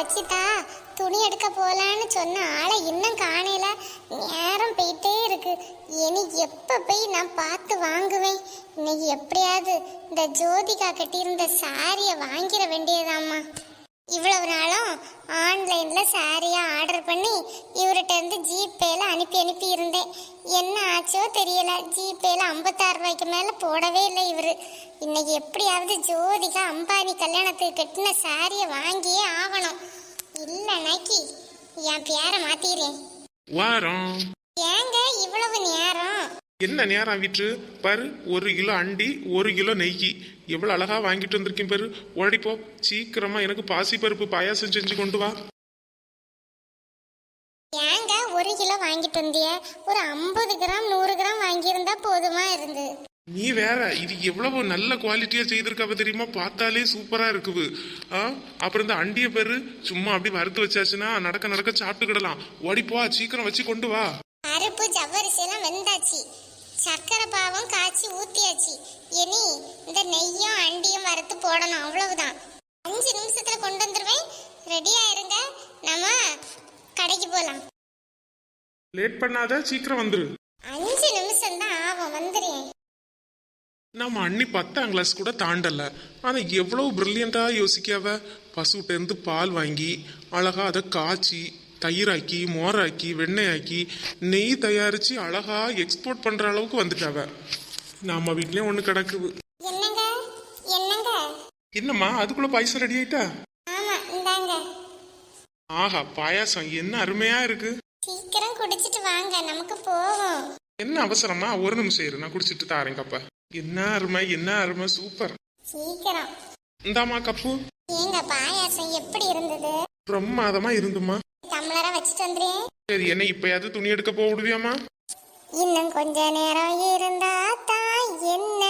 வச்சுட்டா துணி எடுக்க போலான்னு சொன்ன ஆளை இன்னும் காணையில நேரம் போயிட்டே இருக்கு. இனி எப்போ போய் நான் பார்த்து வாங்குவேன்? இன்னைக்கு எப்படியாவது இந்த ஜோதிகா கட்டியிருந்த சாரியை வாங்கிட வேண்டியதாம்மா. இவ்வளவு நாளும் ஆன்லைன்ல சாரியா ஆர்டர் பண்ணி இவர்கிட்ட இருந்து ஜிபேல அனுப்பி அனுப்பி இருந்தேன். என்ன ஆச்சோ தெரியல. ஜிபேல ஐம்பத்தாறு ரூபாய்க்கு மேல போடவே இல்லை இவரு. இன்னைக்கு எப்படியாவது ஜோதிகா அம்பானி கல்யாணத்துக்கு கட்டின சாரியை வாங்கியே ஆகணும். இல்ல நக்கி என் பேரை மாத்திரேன் வாரம். ஏங்க இவ்வளவு நேரம்? என்ன நேரம் விற்று பாரு ஒரு கிலோ அண்டி ஒரு கிலோ நெய்யி. எவ்வளவு அழகா வாங்கிட்டு வந்திருக்கேன் பாரு. ஓடிப்போ சீக்கிரமா எனக்கு பாசிப்பருப்பு பாயாசம் செஞ்சு கொண்டு வா. ஏங்க ஒரு கிலோ வாங்கிட்டு வந்திய? ஒரு ஐம்பது கிராம் நூறு கிராம் வாங்கியிருந்தா போதுமா இருந்து? நீ வேற இது எவ்வளவு நல்ல குவாலிட்டியா செய்திருக்காவ தெரியுமா? பார்த்தாலே சூப்பரா இருக்குது. அப்புறம் இந்த அண்டிய பேரு சும்மா அப்படி வறுத்து வச்சாச்சுன்னா நடக்க நடக்க சாப்பிட்டுக்கிடலாம். ஓடிப்போ சீக்கிரம் வச்சு கொண்டு வா. பருப்பு ஜவ்வரிசி எல்லாம் வெந்தாச்சு. சர்க்கரை பாவம் காய்ச்சி ஊத்தியாச்சு. இனி இந்த நெய்யும் அண்டியும் வறுத்து போடணும். அவ்வளவுதான். அஞ்சு நிமிஷத்துல கொண்டு வந்துருவேன். ரெடியா இருங்க. நம்ம கடைக்கு போலாம். லேட் பண்ணாத சீக்கிரம் வந்துரு. அஞ்சு நிமிஷம் தான் ஆகும். வந்துடுறேன் நம்ம அண்ணி பத்தாம் கிளாஸ் கூட தாண்டல. ஆனா எவ்வளவு பிரில்லியண்டா யோசிக்காவ? பசுகிட்ட இருந்து பால் வாங்கி அழகா அதை காய்ச்சி தயிராக்கி மோராக்கி வெண்ணெயாக்கி நெய் தயாரிச்சு அழகா எக்ஸ்போர்ட் பண்ற அளவுக்கு வந்துட்டாவ. நம்ம வீட்லயும் ஒண்ணு கிடக்குது. என்னம்மா அதுக்குள்ள பாயசம் ரெடி ஆயிட்டா? ஆஹா பாயாசம். என்ன அருமையா இருக்கு. சீக்கிரம் குடிச்சிட்டு வாங்க நமக்கு போவோம் என்ன அவசரமா? ஒரு நிமிஷம் இரு நான் குடிச்சிட்டு தாரேன் கப்ப. என்ன அருமை என்ன அருமை சூப்பர். சீக்கிரம். இந்தாம்மா கப்பு. ஏங்க பாயாசம் எப்படி இருந்தது? பிரமாதமா இருந்துமா டம்ளரா வச்சுட்டு வந்துடுறேன். சரி என்ன இப்பயாவது துணி எடுக்க போக விடுவியாமா இன்னும் கொஞ்ச நேரம் இருந்தா தான் என்ன?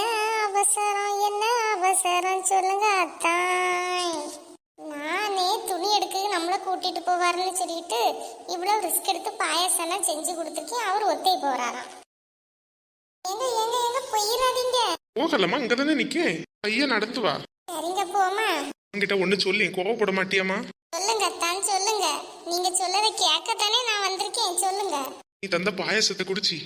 ஏன் அவசரம் என்ன அவசரம் சொல்லுங்க அத்தான். நானே துணி எடுக்க நம்மள கூட்டிட்டு போவாருன்னு சொல்லிட்டு இவ்வளவு ரிஸ்க் எடுத்து பாயாசம் எல்லாம் செஞ்சு கொடுத்துருக்கேன். அவர் ஒத்தை போறாராம். எங்க எங்க எங்க போயிடாதீங்க போகலம்மா இங்க தானே நிக்கேன். பையன் நடந்து வா சரிங்க போமா என்கிட்ட ஒண்ணு சொல்லி கோவப்பட மாட்டியாமா சொல்லுங்க அத்தான் சொல்லுங்க. நீங்க சொல்லதை கேட்கத்தானே நான் வந்திருக்கேன் சொல்லுங்க. நீ தந்த பாயாசத்தை குடிச்சு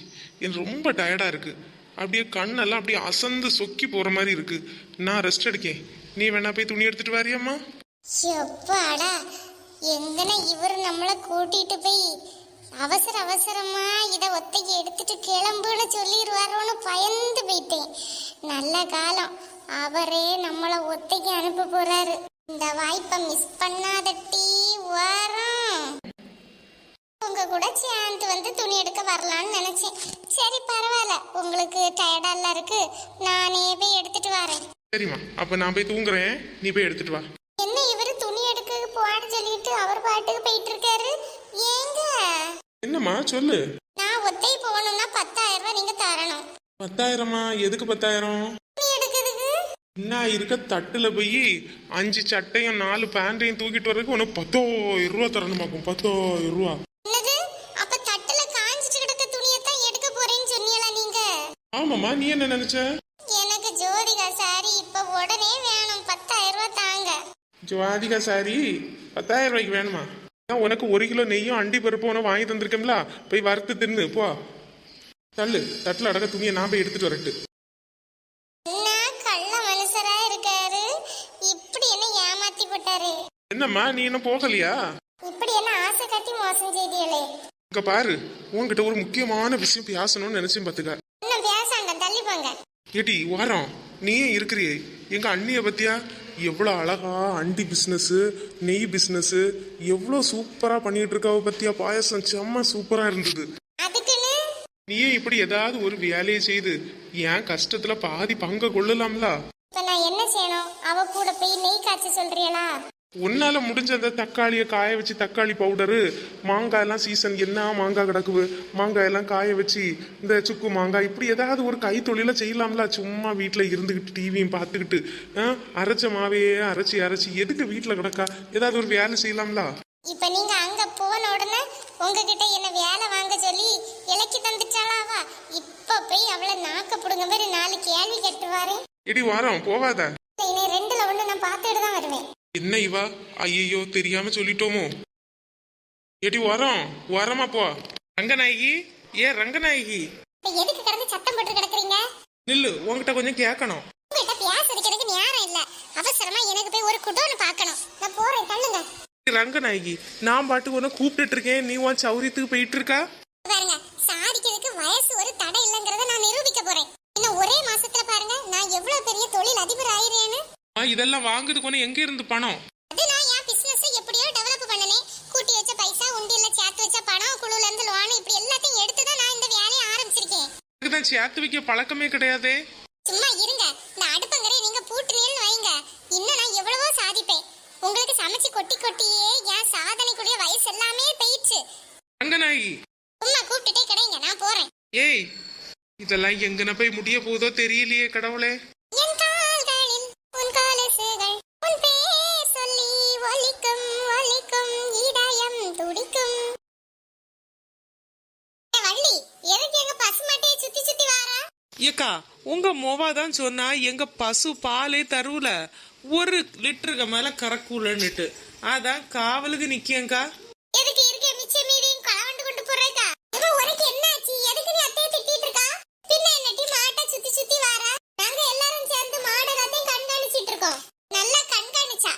எனக்கு ரொம்ப டயர்டா இருக்கு. அப்படியே கண்ணெல்லாம் அப்படியே அசந்து சொக்கி போற மாதிரி இருக்கு. நான் ரெஸ்ட் எடுக்கேன். நீ வேணா போய் துணி எடுத்துட்டு வாரியாம்மா. எப்பாடா எங்கன இவர் நம்மள கூட்டிட்டு போய் அவசர அவசரமா இத ஒத்தைக்கு எடுத்துட்டு கிளம்புன்னு சொல்லிடுவாரோன்னு பயந்து போயிட்டேன். நல்ல காலம். அவரே நம்மள ஒத்தைக்கு அனுப்ப போறாரு. இந்த வாய்ப்பை மிஸ் பண்ணாத டீ வரோம். உங்க கூட சேர்ந்து வந்து துணி எடுக்க வரலாம்னு நினைச்சேன். சரி பரவாயில்ல. உங்களுக்கு டயர்டா எல்லாம் இருக்கு. நானே போய் எடுத்துட்டு வரேன். சரிம்மா. அப்ப நான் போய் தூங்குறேன். நீ போய் எடுத்துட்டு வா. என்ன இவரு துணி எடுக்க போன்னு சொல்லிட்டு அவர் பாட்டுக்கு போயிட்டு இருக்காரு? என்னம்மா? சொல்லு. நான் ஒத்தை போகணும்னா பத்தாயிரம் ரூபாய் நீங்க தரணும். பத்தாயிரமா? எதுக்கு பத்தாயிரம்? என்ன இருக்க? தட்டுல போய் அஞ்சு சட்டையும் நாலு பேண்டையும் தூக்கிட்டு வர்றதுக்கு உனக்கு பத்தாயிரம் ரூபா தரணுமாக்கும் பத்தாயிரம் ரூபா. ஆமாம்மா நீ என்ன நினைச்ச? எனக்கு ஜோதிகா சாரி இப்ப உடனே வேணும். பத்தாயிரம் ரூபாய் தாங்க. ஜோதிகா சாரி பத்தாயிரம் ரூபாய்க்கு வேணுமா? நான் உனக்கு ஒரு கிலோ நெய்யும் அண்டி பருப்பும் உனக்கு வாங்கி தந்திருக்கேன்ல போய் வறுத்து தின்னு போ. தள்ளு தட்டுல அடக்க துணியை நான் போய் எடுத்துட்டு வரட்டு. என்னம்மா நீ என்ன போகலையா? இப்படி என்ன ஆசை காட்டி மோசம் செய்தியலே இங்க பாரு உன்கிட்ட ஒரு முக்கியமான விஷயம் பேசணும்னு நினைச்சேன் பாத்துக்க. இன்னும் பேசாண்ட தள்ளி போங்க ஏடி வாரம் நீயே இருக்கிறியே. எங்க அண்ணிய பத்தியா? எவ்வளோ அழகா அண்டி பிஸ்னஸ் நெய் பிஸ்னஸ் எவ்வளோ சூப்பரா பண்ணிட்டு இருக்காவ பத்தியா பாயாசம். செம்ம சூப்பரா இருந்தது. நீயே இப்படி ஏதாவது ஒரு வேலையை செய்து என் கஷ்டத்துல பாதி பங்க கொள்ளலாம்ல? இப்ப நான் என்ன செய்யணும்? அவ கூட போய் நெய் காய்ச்ச சொல்றீங்களா உன்னால முடிஞ்ச அந்த தக்காளியை காய வச்சு தக்காளி பவுடரு மாங்காய் எல்லாம் சீசன் என்ன மாங்காய் கிடக்குது? மாங்காய் எல்லாம் காய வச்சு இந்த சுக்கு மாங்காய் இப்படி ஏதாவது ஒரு கை தொழில செய்யலாம்ல? சும்மா வீட்டுல இருந்துகிட்டு டிவியும் பார்த்துக்கிட்டு அரைச்ச மாவையே அரைச்சி அரைச்சி எதுக்கு வீட்டுல கிடக்கா? ஏதாவது ஒரு வேலை செய்யலாம்ல? இப்ப நீங்க அங்க போன உடனே உங்ககிட்ட என்ன வேலை வாங்க சொல்லி இலக்கி தந்துட்டாளாவா இப்ப போய் அவளை நாக்க புடுங்க மாதிரி நாலு கேள்வி கேட்டுவாரு இடி வாரம் போவாத. இனி ரெண்டுல ஒண்ணு நான் பார்த்துட்டு தான் வருவேன். என்ன இவா? ஐயோ தெரியாம சொல்லிட்டோமோ? எடி வரோம் வரமா போ. ரங்கநாயகி? ஏ ரங்கநாயகி? எதுக்கு கிடந்து சத்தம் போட்டு கிடக்குறீங்க? நில்லு உன்கிட்ட கொஞ்சம் கேட்கணும் உங்ககிட்ட பேசுறதுக்கு நேரம் இல்ல. அவசரமா எனக்கு போய் ஒரு குடோன்னு பார்க்கணும் நான் போறேன் தள்ளுங்க. ரங்கநாயகி நான் பாட்டு உன்னை கூப்பிட்டுட்டு இருக்கேன். நீ உன் சௌரியத்துக்கு போயிட்டு இருக்கா? பாருங்க சாதிக்கிறதுக்கு வயசு ஒரு தடை இல்லைங்கிறத நான் நிரூபிக்க போறேன். இன்னும் ஒரே மாசத்துல பாருங்க நான் எவ்வளவு பெரிய தொழில் அதிபர் இதெல்லாம் வாங்குறதுக்கு உனக்கு எங்க இருந்து பணம்? அது நான் என் பிசினஸ் எப்படியோ டெவலப் பண்ணனே. கூட்டி வச்ச பைசா உண்டியல்ல சேர்த்து வச்ச பணம் குழுல இருந்து லோன் இப்படி எல்லாத்தையும் எடுத்து தான் நான் இந்த வேலையை ஆரம்பிச்சிருக்கேன். இதுதான் சேர்த்து வைக்க பழக்கமே கிடையாதே. சும்மா இருங்க. இந்த அடுப்பங்கரை நீங்க பூட்டுனீங்கன்னு வைங்க. இன்னும் நான் எவ்வளவோ சாதிப்பேன். உங்களுக்கு சமைச்சு கொட்டி கொட்டியே என் சாதனைக்குரிய வயசு எல்லாமே போயிடுச்சு. ரங்கநாயகி சும்மா கூப்பிட்டுட்டே கிடைங்க நான் போறேன். ஏய் இதெல்லாம் எங்கன போய் முடிய போதோ தெரியலையே கடவுளே. உங்க மோவா தான் சொன்னா எங்க பசு பாலே தருவல ஒரு லிட்டருக்கு மேல கறக்கூலன்னுட்டு. அதான் காவலுக்கு நிக்கேங்கா எதுக்கு மாட்டை சுத்தி சுத்தி வாரா? நாங்க சேர்ந்து கண்காணிச்சிட்டு நல்லா கண்காணிச்சா.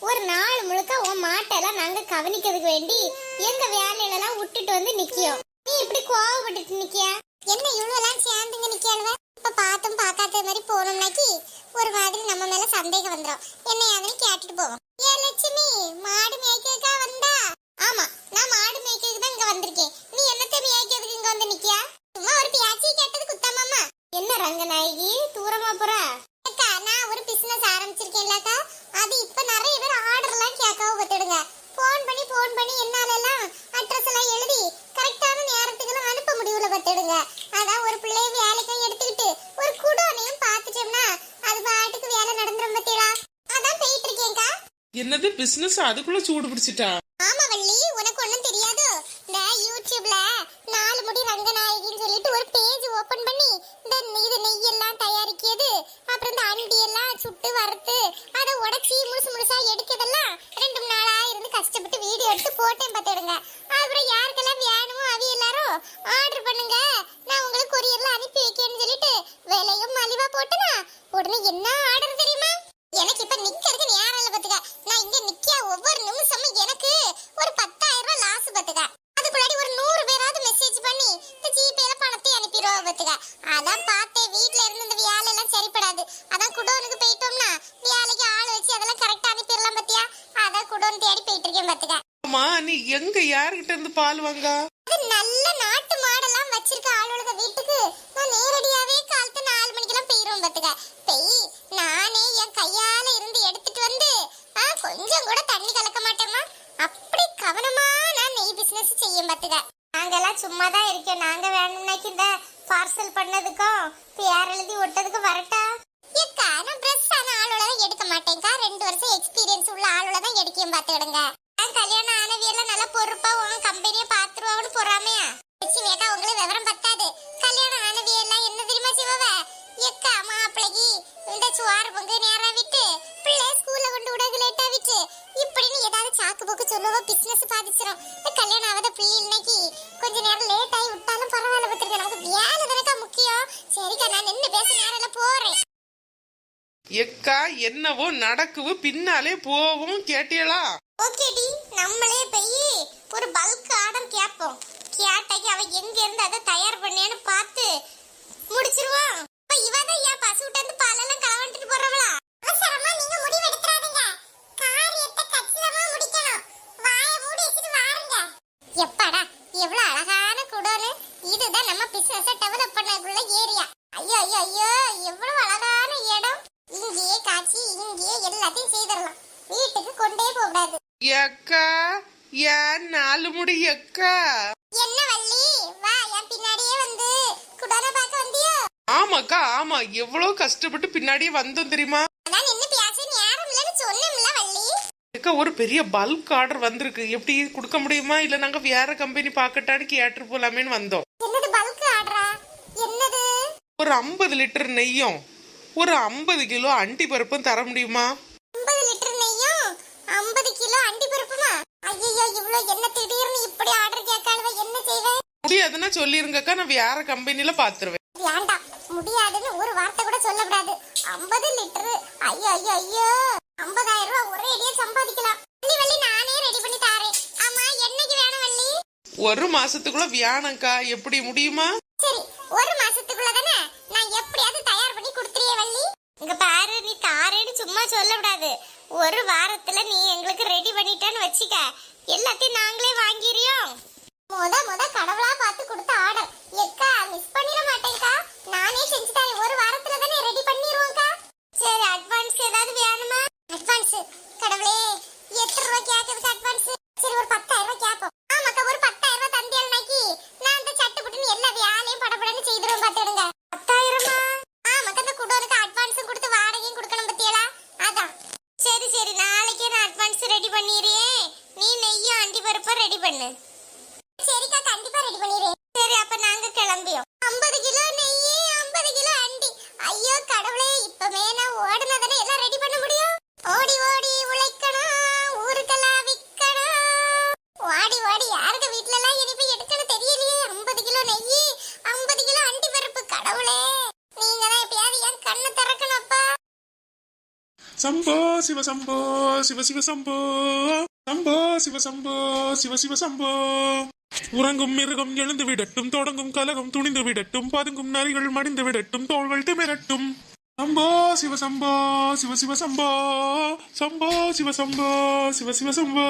ஒரு நாள் முழுக்க உன் மாட்டெல்லாம் நாங்க கவனிக்கிறதுக்கு வேண்டி எங்க வேலையில எல்லாம் விட்டுட்டு வந்து நிக்கியோம். நீ இப்படி கோவப்பட்டுட்டு நிக்கியா? என்ன இவ்வளவு சேர்ந்துங்க நிக்க பார்க்காத மாதிரி போனோம்னாக்கி ஒரு மாதிரி நம்ம மேல சந்தேகம் வந்துடும் என்ன யாருன்னு கேட்டுட்டு போவோம் ஏ லட்சுமி மாடு மேய்க்கிறதுக்கா வந்தா ஆமா நான் மாடு மேய்க்கிறதுக்கு தான் இங்க வந்திருக்கேன் நீ என்னத்தை மேய்க்கிறதுக்கு இங்க வந்து நிக்கியா சும்மா ஒரு பியாச்சி கேட்டது குத்தமாமா என்ன ரங்கநாயகி தூரமா போற அக்கா நான் ஒரு பிசினஸ் ஆரம்பிச்சிருக்கேன்லக்கா அது இப்ப நிறைய பேர் ஆர்டர் எல்லாம் கேட்காவ பத்துடுங்க போன் பண்ணி போன் பண்ணி என்னால எல்லாம் அட்ரஸ் எல்லாம் எழுதி கரெக்டான நேரத்துக்கு எல்லாம் அனுப்ப முடியல பத்துடுங்க அதான் ஒரு பிள்ளைய வேலைக்கு எடுத்துக்கிட்டு ஒரு குடோனையும் பார்த்துட்டோம்னா அது பாட்டுக்கு வேலை நடந்துரும் பத்தியா அதான் போயிட்டு இருக்கேன்க்கா என்னது பிசினஸ் அதுக்குள்ள சூடு பிடிச்சிட்டா ஆமா வள்ளி உனக்கு ஒண்ணும் தெரியாதோ இந்த யூடியூப்ல நாலு முடி ரங்கநாயகின்னு சொல்லிட்டு ஒரு பேஜ் ஓபன் பண்ணி இந்த இது நெய் எல்லாம் தயாரிக்கிறது அப்புறம் இந்த அண்டி எல்லாம் சுட்டு வறுத்து அதை உடைச்சி முழுசு முழுசா எடுக்கிறதெல்லாம் ரெண்டு மூணு நாளா இருந்து கஷ்டப்பட்டு வீடியோ எடுத்து போட்டேன் பார்த்துடுங்க அப்புறம் யாருக்கெல்லாம் வேணுமோ அவி எல்லாரும் ஆர்டர் பண்ணுங்க நான் உங்களுக்கு கொரியர்ல அனுப்பி வைக்கேன்னு சொல்லிட்டு விலையும் மலிவா போட்டுனா உடனே என்ன ஆர்டர் தெரியுமா எனக்கு இப்ப நிக்கிறதுக்கு நேரம் இல்ல பாத்துக்க நான் இங்க நிக்க ஒவ்வொரு நிமிஷமும் எனக்கு ஒரு பத்தாயிரம் ரூபாய் லாஸ் பத்துக்க அதுக்குள்ளாடி ஒரு நூறு பேராவது மெசேஜ் பண்ணி இந்த ஜிபேல பணத்தை அனுப்பிடுவா பத்துக்க அதான் பார்த்தேன் வீட்ல இருந்து இந்த வேலை எல்லாம் சரிப்படாது. அதான் குடோனுக்கு போயிட்டோம்னா வேலைக்கு ஆள் வச்சு அதெல்லாம் கரெக்டா அனுப்பிடலாம் பத்தியா அதான் குடோன் தேடி போயிட்டு இருக்கேன் பத்துக்க அம்மா நீ எங்க யாருகிட்ட இருந்து பால் வாங்கா அது நல்ல நாட்டு மாடெல்லாம் வச்சிருக்க ஆளுக வீட்டுக்கு நான் நேரடியாவே காலத்து நாலு மணிக்கெல்லாம் போயிரும் பாத்துக்க பெய் நானே என் கையால இருந்து எடுத்துட்டு வந்து ஆ, கொஞ்சம் கூட தண்ணி கலக்க மாட்டேமா அப்படி கவனமா நான் நெய் பிசினஸ் செய்யும் பாத்துக்க நாங்கெல்லாம் சும்மா தான் இருக்கோம் நாங்க வேணும்னாக்கி இந்த பார்சல் பண்ணதுக்கும் பேர் எழுதி ஒட்டதுக்கு வரட்டா ஏக்கா நான் பிரஸ் ஆன ஆளோட தான் எடுக்க மாட்டேங்க்கா ரெண்டு வருஷம் எக்ஸ்பீரியன்ஸ் உள்ள ஆளோட தான் பாத்துக்கிடுங்க நான் கல்யாணம் ஆனவியெல்லாம் நல்லா பொறுப்பா உன் கம்பெனியை பாத்துருவான்னு பொறாமையா? லட்சுமி உங்களுக்கு விவரம் பத்தாது. கல்யாணம் ஆனவியெல்லாம் என்ன தெரியுமா சிவவ? எக்கா மாப்பிளைக்கு இந்த சுவாறு பொங்கு நேரம் விட்டு பிள்ளை ஸ்கூல்ல கொண்டு விட லேட்டா விட்டு இப்படின்னு ஏதாவது சாக்கு போக்கு சொல்லுவோ பிசினஸ் பாதிச்சிரும். கல்யாணம் ஆகாத பிள்ளை இன்னைக்கு கொஞ்ச நேரம் லேட் ஆகி விட்டாலும் பரவாயில்ல பத்திரிக்கை நமக்கு வேலை தானக்கா முக்கியம். சரிக்கா நான் நின்று பேச நேரம் போறேன். எக்கா என்னவோ நடக்குவு பின்னாலே போவோம் கேட்டியலா ஓகேடி நம்மளே போய் ஒரு பல்க் ஆர்டர் கேட்போம் கேட்டாக்கி அவ எங்க இருந்து அதை தயார் பண்ணேன்னு பார்த்து முடிச்சிருவோம். இப்ப இவ தான் ஏன் பசு விட்டு வந்து பாலெல்லாம் களவண்டிட்டு போறவ முடி என்ன வள்ளி? வா என் பின்னாடியே வந்து குடோன பார்க்க வந்தியோ? ஆமாக்கா ஆமா. எவ்வளவு கஷ்டப்பட்டு பின்னாடியே வந்தோம் தெரியுமா? அதான் நின்னு பேச நேரம் இல்லைன்னு சொன்னேன்ல வள்ளி. அக்கா ஒரு பெரிய பல்க் ஆர்டர் வந்திருக்கு. எப்படி கொடுக்க முடியுமா? இல்ல நாங்க வேற கம்பெனி பாக்கட்டான்னு கேட்டு போலாமேன்னு வந்தோம். என்னது பல்க் ஆர்டரா என்னது? ஒரு ஐம்பது லிட்டர் நெய்யும் ஒரு ஐம்பது கிலோ அண்டி பருப்பும் தர முடியுமா 50 லிட்டர் இவ என்ன திடீர்னு இப்படி ஆர்டர் கேட்காளுவ என்ன செய்வேன் முடியாதுன்னா சொல்லிருங்கக்கா நான் வேற கம்பெனில பாத்துருவேன். வேண்டாம் முடியாதுன்னு ஒரு வார்த்தை கூட சொல்லக்கூடாது. ஐம்பது லிட்டரு. ஐயோ ஐயோ ஐயோ. ஐம்பதாயிரம் ரூபாய் ஒரே அடியா சம்பாதிக்கலாம். வள்ளி வள்ளி நானே ரெடி பண்ணி தாரேன். ஆமா என்னைக்கு வேணும் வள்ளி? ஒரு மாசத்துக்குள்ள வியானக்கா எப்படி முடியுமா? சரி ஒரு மாசத்துக்குள்ள தானே? நான் எப்படியாவது தயார் பண்ணி கொடுத்துறியே வள்ளி. இங்க பாரு நீ தாரேன்னு சும்மா சொல்லக்கூடாது. ஒரு வாரத்துல நீ எங்களுக்கு ரெடி பண்ணிட்டேன்னு வச்சுக்க. எல்லாத்தையும் நாங்களே வாங்கிரியோம் முத முத கடவுளா பார்த்து கொடுத்த ஆர்டர் எக்கா மிஸ் பண்ணிட மாட்டேங்கா நானே செஞ்சு தரேன் ஒரு வாரத்துல தானே ரெடி பண்ணிடுவோம்க்கா சரி அட்வான்ஸ் ஏதாவது வேணுமா? அட்வான்ஸ் கடவுளே எத்தனை ரூபாய் கேட்கறதுக்கு அட்வான்ஸ் சரி ஒரு பத்தாயிரம் ரூபாய் கேட்போம் ஆமாக்கா ஒரு பத்தாயிரம் ரூபாய் தந்தியல் நாக்கி நான் அந்த சட்டு புட்டுன்னு எல்லா வேலையும் படபடன்னு செய்திருவோம் பார்த்துடுங்க பத்தாயிரமா ஆமாக்கா அந்த குடோனுக்கு அட்வான்ஸும் கொடுத்து வாடகையும் கொடுக்கணும் பத்தியலா அதான் சரி சரி நாளைக்கே நான் அட்வான்ஸ் ரெடி பண்ணிடுறேன் நீ நெய்யும் அண்டி பருப்பும் ரெடி பண்ணு சரிக்கா கண்டிப்பா ரெடி பண்ணிடுறேன் சரி அப்ப நாங்க ஐம்பது கிலோ நெய் ஐம்பது கிலோ அண்டி. ஐயோ கடவுளே இப்பவே நான் ஓடுனதானே எல்லாம் ரெடி பண்ண முடியும்? ஓடி ஓடி உழைக்கணும் ஊருக்கெல்லாம் விற்கணும். ஓடி ஓடி யாருக்கு வீட்டுல எல்லாம் இனிப்பு எடுக்கணும் தெரியலையே? ஐம்பது கிலோ நெய் ஐம்பது கிலோ அண்டி பருப்பு கடவுளே. நீங்க தான் எப்பயாவது என் கண்ணை திறக்கணும்ப்பா. சம்போ சிவ சம்போ சிவ சிவ சம்போ. சம்போ சிவ சம்போ சிவ சிவ சம்போ. உறங்கும் மிருகம் எழுந்து விடட்டும் தொடங்கும் கலகம் துணிந்து விடட்டும் பதுங்கும் நரிகள் மடிந்து விடட்டும் தோள்கள் திமிரட்டும். சம்போ சிவ சம்போ சிவ சிவ சம்போ சம்போ சிவ சம்போ சிவ சிவ சம்போ.